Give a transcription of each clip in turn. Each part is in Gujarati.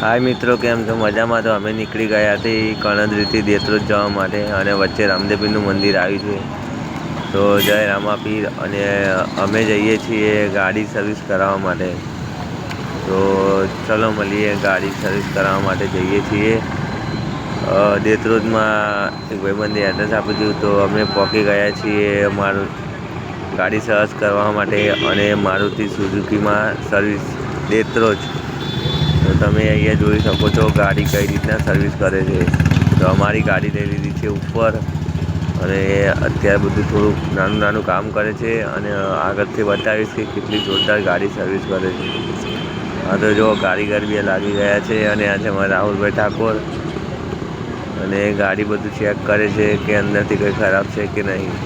હાય મિત્રો, કેમ છો? મજામાં તો અમે નીકળી ગયા હતી કણદરીથી દેત્રોજ જવા માટે અને વચ્ચે રામદેવીનું મંદિર આવ્યું છે. તો જય રામાપીર અને અમે જઈએ છીએ ગાડી સર્વિસ કરાવવા માટે. તો ચલો મળીએ ગાડી સર્વિસ કરાવવા માટે જઈએ છીએ. દેત્રોજમાં એક ભાઈબંધે એડ્રેસ આપ્યું હતું, તો અમે પહોંચી ગયા છીએ અમારું ગાડી સર્વિસ કરવા માટે અને મારુતિ સુઝુકીમાં સર્વિસ, દેત્રોજ. તો તમે અહીંયા જોઈ શકો છો ગાડી કઈ રીતના સર્વિસ કરે છે. તો અમારી ગાડી લઈ લીધી છે ઉપર અને અત્યારે બધું થોડુંક નાનું નાનું કામ કરે છે અને આગળથી બતાવીશ કે કેટલી જોરદાર ગાડી સર્વિસ કરે છે. હા તો જો કારીગર બી લાગી ગયા છે અને આ છે રાહુલભાઈ ઠાકોર. અને ગાડી બધું ચેક કરે છે કે અંદરથી કંઈ ખરાબ છે કે નહીં.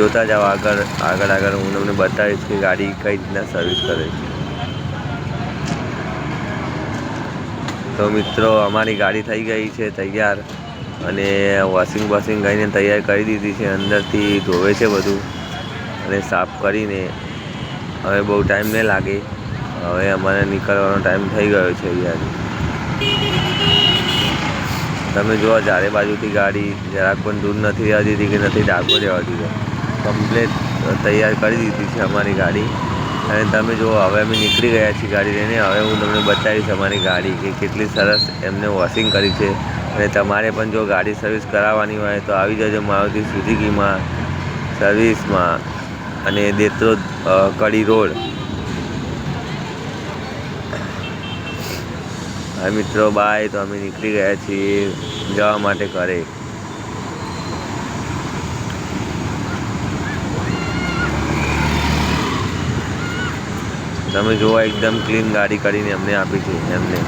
જોતા જાઓ આગળ આગળ આગળ હું તમને બતાવીશ કે ગાડી કઈ રીતના સર્વિસ કરે છે. તો મિત્રો, અમારી ગાડી થઈ ગઈ છે તૈયાર અને વોશિંગ વોશિંગ કરીને તૈયાર કરી દીધી છે. અંદરથી ધોવે છે બધું અને સાફ કરીને હવે બહુ ટાઈમ નહીં લાગે. હવે અમારે નીકળવાનો ટાઈમ થઈ ગયો છે અહીંયાથી. તમે જુઓ, ચારે બાજુથી ગાડી જરાક પણ દૂર નથી રહેવા દીધી કે નથી ડાકો રહેવા દીધો. કમ્પ્લેટ તૈયાર કરી દીધી છે અમારી ગાડી. અને તમે જુઓ, હવે અમે નીકળી ગયા છીએ ગાડી લઈને. હવે હું તમને બતાવીશ અમારી ગાડી કે કેટલી સરસ એમને વોશિંગ કરી છે. અને તમારે પણ જો ગાડી સર્વિસ કરાવવાની હોય તો આવી જજો મારુતિ સુઝુકીમાં સર્વિસમાં અને દેત્રોદ કડી રોડ. હા મિત્રો બાય તો અમે નીકળી ગયા છીએ જવા માટે ઘરે. તમે જોવા એકદમ ક્લીન ગાડી કરીને અમને આપી છે એમને.